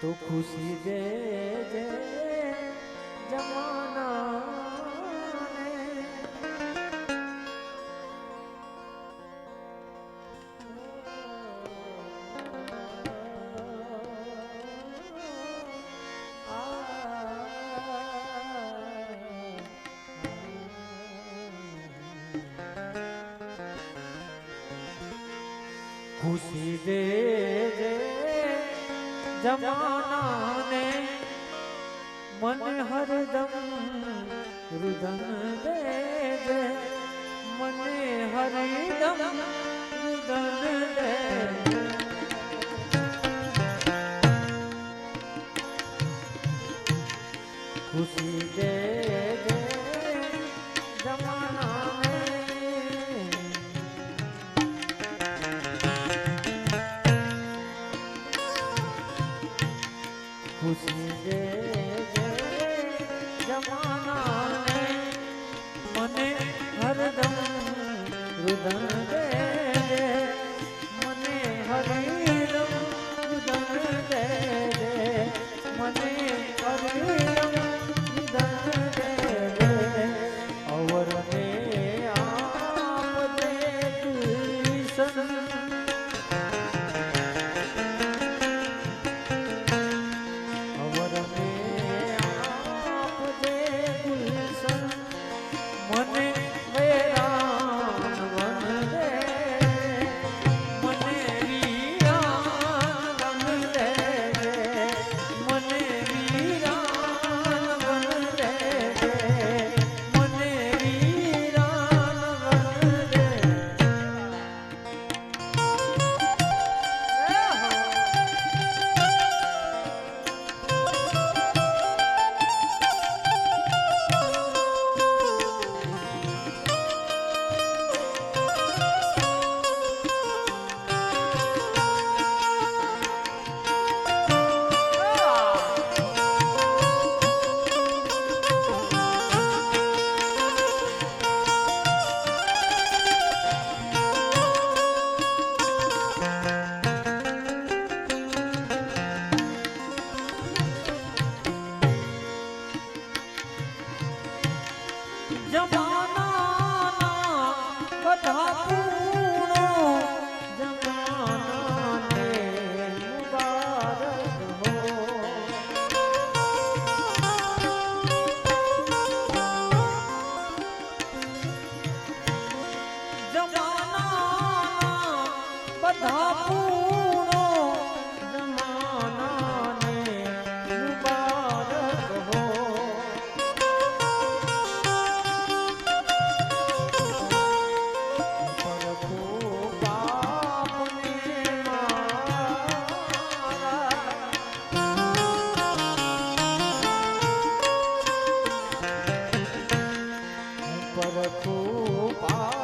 તો ખુશી દે જે જમાના ખુશી દે જે જમાનાને મન હરદમ રુદન દે જે મને હરદમ રુદન દે ખુશી દે રુદન પર પા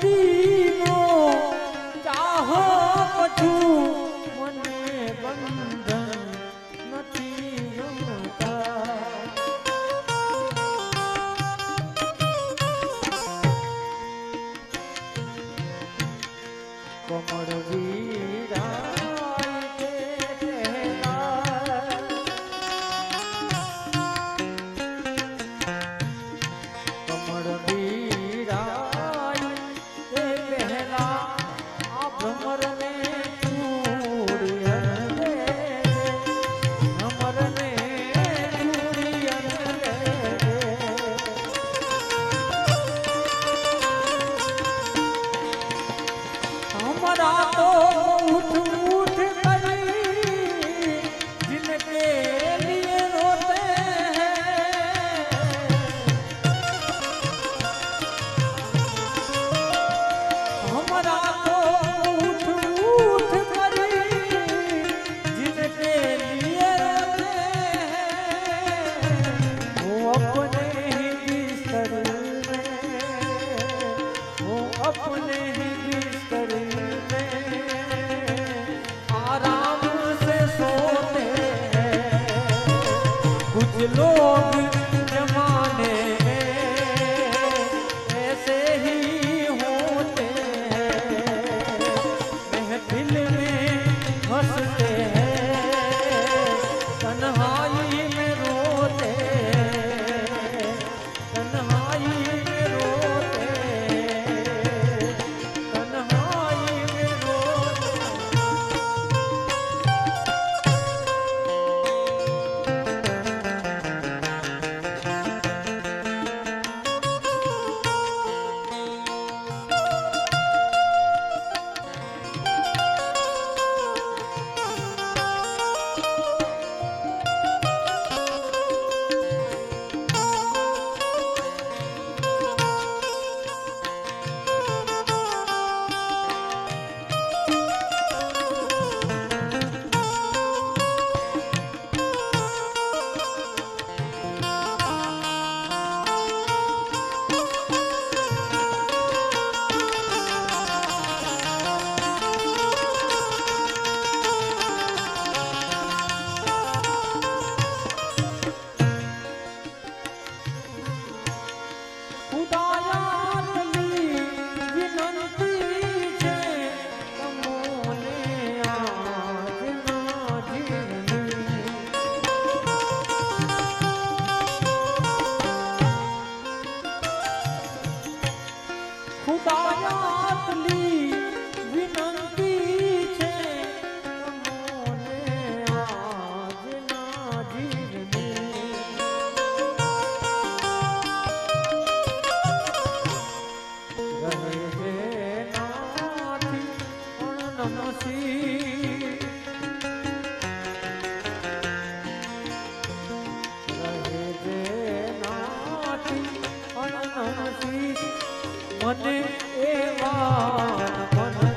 Tino નાથી મને એવા